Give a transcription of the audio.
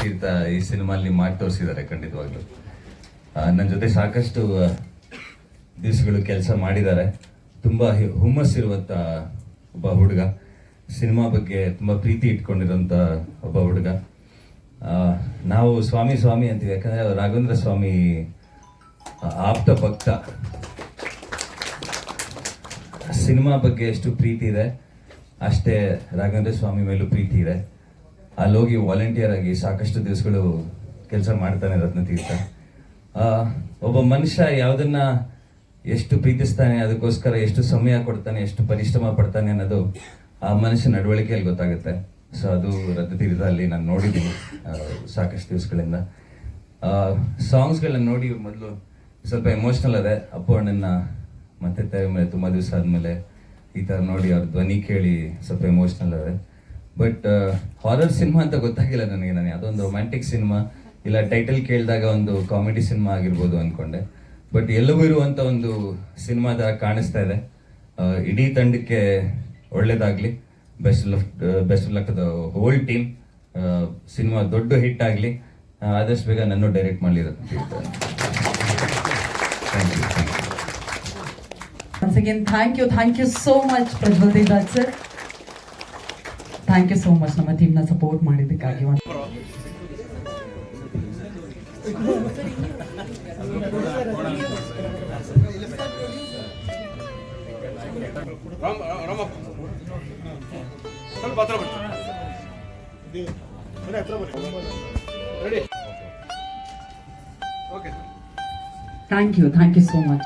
ತೀರ್ಥ ಈ ಸಿನಿಮಾಲಿ ಮಾಡಿ ತೋರಿಸಿದ್ದಾರೆ ಖಂಡಿತವಾಗ್ಲು. ನನ್ನ ಜೊತೆ ಸಾಕಷ್ಟು ದಿವಸಗಳು ಕೆಲಸ ಮಾಡಿದ್ದಾರೆ. ತುಂಬ ಹುಮ್ಮಸ್ಸಿರುವಂಥ ಒಬ್ಬ ಹುಡುಗ. ಸಿನಿಮಾ ಬಗ್ಗೆ ತುಂಬ ಪ್ರೀತಿ ಇಟ್ಕೊಂಡಿರೋಂಥ ಒಬ್ಬ ಹುಡುಗ. ನಾವು ಸ್ವಾಮಿ ಸ್ವಾಮಿ ಅಂತೀವಿ. ಯಾಕಂದರೆ ರಾಘವೇಂದ್ರ ಸ್ವಾಮಿ ಆಪ್ತ ಭಕ್ತ. ಸಿನಿಮಾ ಬಗ್ಗೆ ಎಷ್ಟು ಪ್ರೀತಿ ಇದೆ, ಅಷ್ಟೇ ರಾಘವೇಂದ್ರ ಸ್ವಾಮಿ ಮೇಲೂ ಪ್ರೀತಿ ಇದೆ. ಅಲ್ಲಿ ಹೋಗಿ ವಾಲಂಟಿಯರ್ ಆಗಿ ಸಾಕಷ್ಟು ದಿವಸಗಳು ಕೆಲಸ ಮಾಡ್ತಾನೆ ರತ್ನತೀರ್ಥ. ಆ, ಒಬ್ಬ ಮನುಷ್ಯ ಯಾವುದನ್ನ ಎಷ್ಟು ಪ್ರೀತಿಸ್ತಾನೆ ಅದಕ್ಕೋಸ್ಕರ ಎಷ್ಟು ಸಮಯ ಕೊಡ್ತಾನೆ ಎಷ್ಟು ಪರಿಶ್ರಮ ಪಡ್ತಾನೆ ಅನ್ನೋದು ಆ ಮನುಷ್ಯ ನಡವಳಿಕೆಯಲ್ಲಿ ಗೊತ್ತಾಗುತ್ತೆ. ಸೊ ಅದು ರತ್ನತೀರ್ಥದಲ್ಲಿ ನಾನು ನೋಡಿದ್ದೀನಿ ಸಾಕಷ್ಟು ದಿವಸಗಳಿಂದ. ಸಾಂಗ್ಸ್ಗಳನ್ನ ನೋಡಿ ಮೊದಲು ಸ್ವಲ್ಪ ಎಮೋಷ್ನಲ್ ಅದೇ. ಅಪ್ಪು ಅಣ್ಣನ ಮತ್ತೆ ತಾಯಿ ಮೇಲೆ ತುಂಬ ದಿವಸ ಆದಮೇಲೆ ಈ ಥರ ನೋಡಿ ಅವ್ರ ಧ್ವನಿ ಕೇಳಿ ಸ್ವಲ್ಪ ಎಮೋಷ್ನಲ್ ಅದೇ. ಬಟ್ ಹಾರರ್ ಸಿನಿಮಾ ಅಂತ ಗೊತ್ತಾಗಿಲ್ಲ ನನಗೆ. ನಾನು ಯಾವುದೊಂದು ರೊಮ್ಯಾಂಟಿಕ್ ಸಿನಿಮಾ ಇಲ್ಲ ಟೈಟಲ್ ಕೇಳಿದಾಗ ಒಂದು ಕಾಮಿಡಿ ಸಿನಿಮಾ ಆಗಿರ್ಬೋದು ಅಂದ್ಕೊಂಡೆ ಬಟ್ ಎಲ್ಲವೂ ಇರುವಂಥ ಒಂದು ಸಿನಿಮಾದ ಕಾಣಿಸ್ತಾ ಇದೆ. ಇಡೀ ತಂಡಕ್ಕೆ ಒಳ್ಳೇದಾಗಲಿ. Best luck best luck the whole team cinema ದೊಡ್ಡ ಹಿಟ್ ಆಗಲಿ. ಆದಷ್ಟು ಬೇಗ ನನ್ನ direct ಮಾಡಲಿರೋದು thank you thank you thank you. So much, thank you so much ನಮ್ಮ ಟೀಮ್ನ ಸಪೋರ್ಟ್ ಮಾಡಿದ್ದಕ್ಕಾಗಿ ರಾಮ್ ರಾಮಪ್ಪ ಸ್ವಲ್ಪ ಹತ್ರ ಬನ್ನಿ ಬನ್ನಿ ಹತ್ರ ಬನ್ನಿ ready okay thank you thank you so much